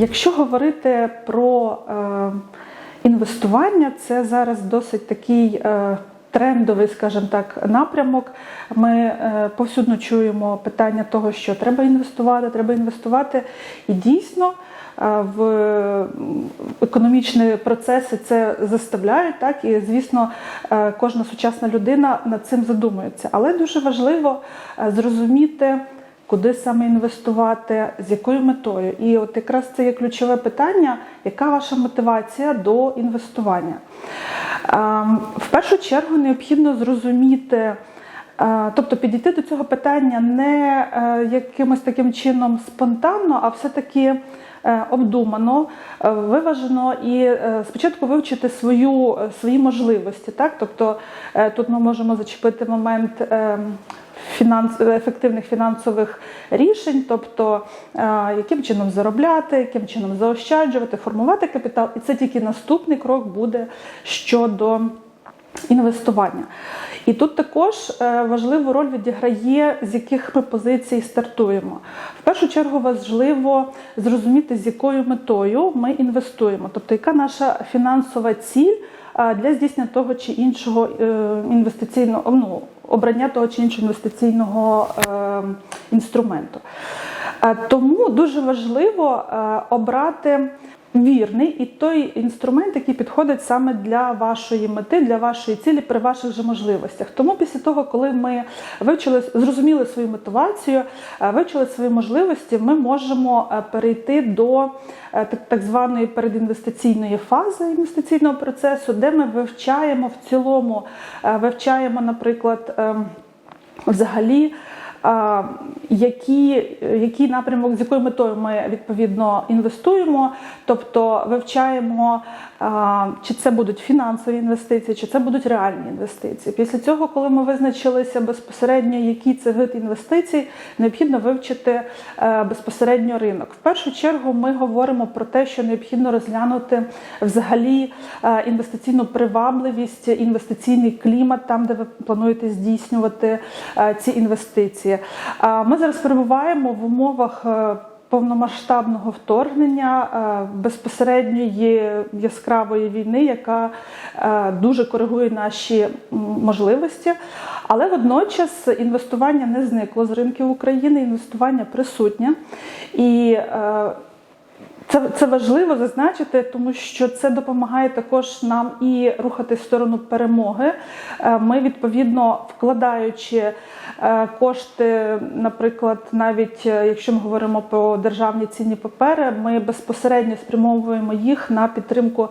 Якщо говорити про е, інвестування, це зараз досить такий е, трендовий, скажімо так, напрямок. Ми е, повсюдно чуємо питання того, що треба інвестувати, треба інвестувати. І дійсно в економічні процеси це заставляють, так і звісно, кожна сучасна людина над цим задумується. Але дуже важливо зрозуміти куди саме інвестувати, з якою метою. І от якраз це є ключове питання, яка ваша мотивація до інвестування. Ем, В першу чергу необхідно зрозуміти. Е, Тобто підійти до цього питання не е, якимось таким чином спонтанно, а все-таки е, обдумано, виважено і спочатку вивчити свою, свої можливості. Так? Тобто тут ми можемо зачепити момент фінанс, ефективних фінансових рішень, тобто яким чином заробляти, яким чином заощаджувати, формувати капітал. І це тільки наступний крок буде щодо інвестування. І тут також е, важливу роль відіграє, з яких ми позицій стартуємо. В першу чергу важливо зрозуміти, з якою метою ми інвестуємо, тобто яка наша фінансова ціль для здійснення того чи іншого е, інвестиційного ну, обрання того чи іншого інвестиційного е, інструменту. Тому дуже важливо обрати вірний і той інструмент, який підходить саме для вашої мети, для вашої цілі при ваших же можливостях. Тому після того, коли ми вивчили, зрозуміли свою мотивацію, е, вивчили свої можливості, ми можемо е, перейти до е, так, званої передінвестиційної фази інвестиційного процесу, де ми вивчаємо в цілому, вивчаємо, наприклад, ем, взагалі. Які, який напрямок, з якою метою ми відповідно інвестуємо, тобто вивчаємо, чи це будуть фінансові інвестиції, чи це будуть реальні інвестиції. Після цього, коли ми визначилися безпосередньо, який це вид інвестицій, необхідно вивчити е, безпосередньо ринок. В першу чергу ми говоримо про те, що необхідно розглянути взагалі е, інвестиційну привабливість, інвестиційний клімат, там де ви плануєте здійснювати е, ці інвестиції. А Ми зараз перебуваємо в умовах. е, Повномасштабного вторгнення е, безпосередньої яскравої війни, яка е, дуже коригує наші можливості, але водночас інвестування не зникло з ринків України, інвестування присутнє і це, це важливо зазначити, тому що це допомагає також нам і рухати в сторону перемоги. Е, Ми відповідно вкладаючи е, кошти, наприклад, навіть е, якщо ми говоримо про державні цінні папери, ми безпосередньо спрямовуємо їх на підтримку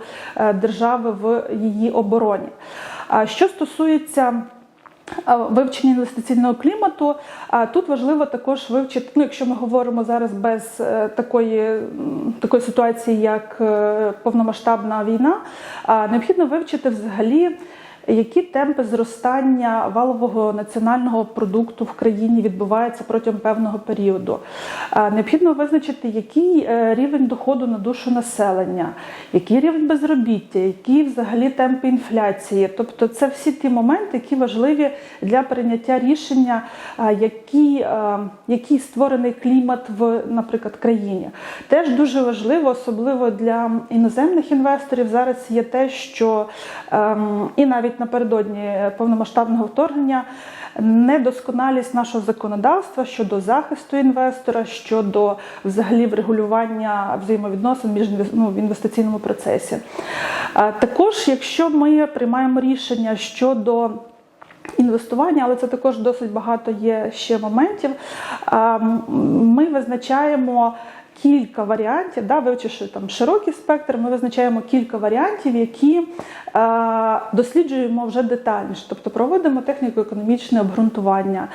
держави в її обороні. А Що стосується Вивчення інвестиційного клімату. А тут важливо також вивчити, ну якщо ми говоримо зараз без е, такої, такої ситуації, як е, повномасштабна війна, необхідно вивчити взагалі. Які темпи зростання валового національного продукту в країні відбуваються протягом певного періоду? Необхідно визначити, який е, рівень доходу на душу населення, який рівень безробіття, які взагалі темпи інфляції. Тобто, це всі ті моменти, які важливі для прийняття рішення, а, які, е, який створений клімат в, наприклад, країні. Теж дуже важливо, особливо для іноземних інвесторів, зараз є те, що ем, і навіть напередодні повномасштабного вторгнення недосконалість нашого законодавства щодо захисту інвестора, щодо взагалі врегулювання взаємовідносин між ну, в інвестиційному процесі. Також, якщо ми приймаємо рішення щодо Інвестування, але це також досить багато є ще моментів. Ми визначаємо кілька варіантів, да, вивчивши там широкий спектр, ми визначаємо кілька варіантів, які е, досліджуємо вже детальніше, тобто проводимо техніко-економічне обґрунтування,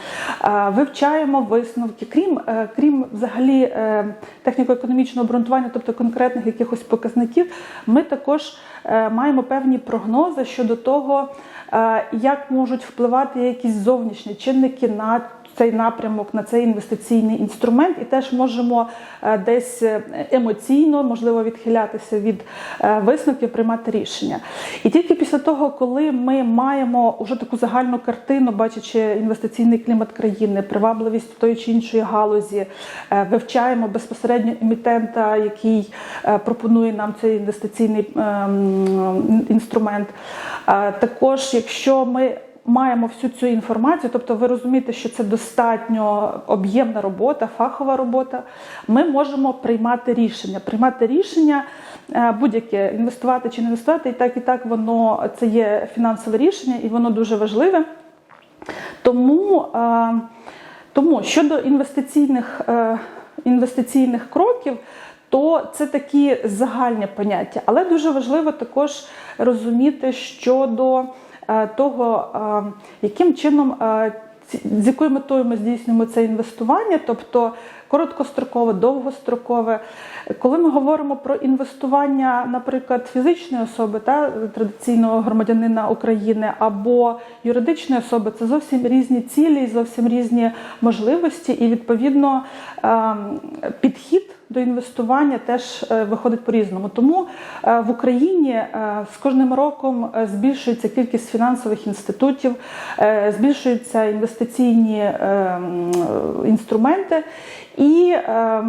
е, вивчаємо висновки, крім, е, крім взагалі е, техніко-економічного обґрунтування, тобто конкретних якихось показників, ми також е, маємо певні прогнози щодо того, е, як можуть впливати якісь зовнішні чинники на цей напрямок, на цей інвестиційний інструмент, і теж можемо е, десь е, емоційно, можливо, відхилятися від е, висновків, приймати рішення. І тільки після того, коли ми маємо уже таку загальну картину, бачачи інвестиційний клімат країни, привабливість тої чи іншої галузі, вивчаємо безпосередньо емітента, який пропонує нам цей інвестиційний ем, інструмент. Також, якщо ми маємо всю цю інформацію, тобто ви розумієте, що це достатньо об'ємна робота, фахова робота, ми можемо приймати рішення. Приймати рішення е, будь-яке інвестувати чи не інвестувати, і так і так воно це є фінансове рішення, і воно дуже важливе. Тому, е, тому щодо інвестиційних, е, інвестиційних кроків, то це такі загальні поняття, але дуже важливо також розуміти щодо того, е, яким чином, е, з якою метою ми здійснюємо це інвестування, тобто короткострокове, довгострокове. Коли ми говоримо про інвестування, наприклад, фізичної особи та традиційного громадянина України або юридичної особи, це зовсім різні цілі, зовсім різні можливості, і відповідно ем, підхід до інвестування теж е, виходить по-різному. Тому е, в Україні е, з кожним роком збільшується кількість фінансових інститутів, збільшуються інвестиційні е, інструменти і е,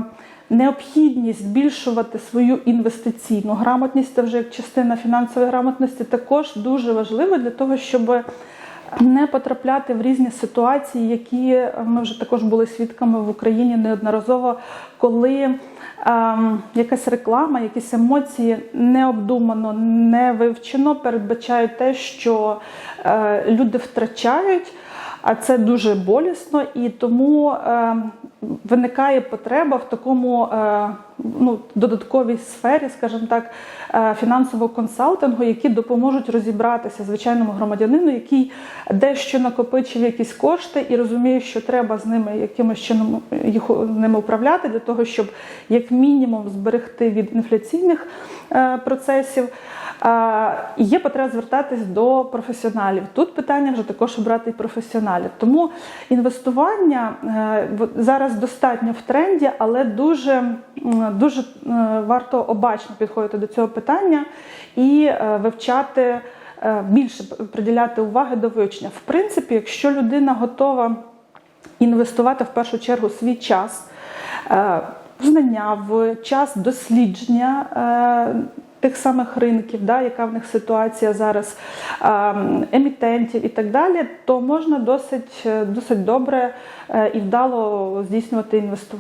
необхідність збільшувати свою інвестиційну грамотність, це вже як частина фінансової грамотності, також дуже важливо для того, щоб не потрапляти в різні ситуації, які ми вже також були свідками в Україні неодноразово, коли ем, якась реклама, якісь емоції необдумано, не вивчено передбачають те, що е, люди втрачають. А це дуже болісно, і тому е, виникає потреба в такому е, ну, додатковій сфері, скажімо так, е, фінансового консалтингу, які допоможуть розібратися звичайному громадянину, який дещо накопичив якісь кошти і розуміє, що треба з ними якимось чином їх ними управляти для того, щоб як мінімум зберегти від інфляційних е, процесів. Є потреба звертатись до професіоналів. Тут питання вже також обрати професіоналів. Тому інвестування в- зараз достатньо в тренді, але дуже, дуже е, варто обачно підходити до цього питання і е, вивчати е, більше приділяти уваги до вивчення. В принципі, якщо людина готова інвестувати в першу чергу свій час, знання, в час дослідження. Тих самих ринків, да, яка в них ситуація зараз, емітентів і так далі, то можна досить, е, досить добре е, і вдало здійснювати інвестування.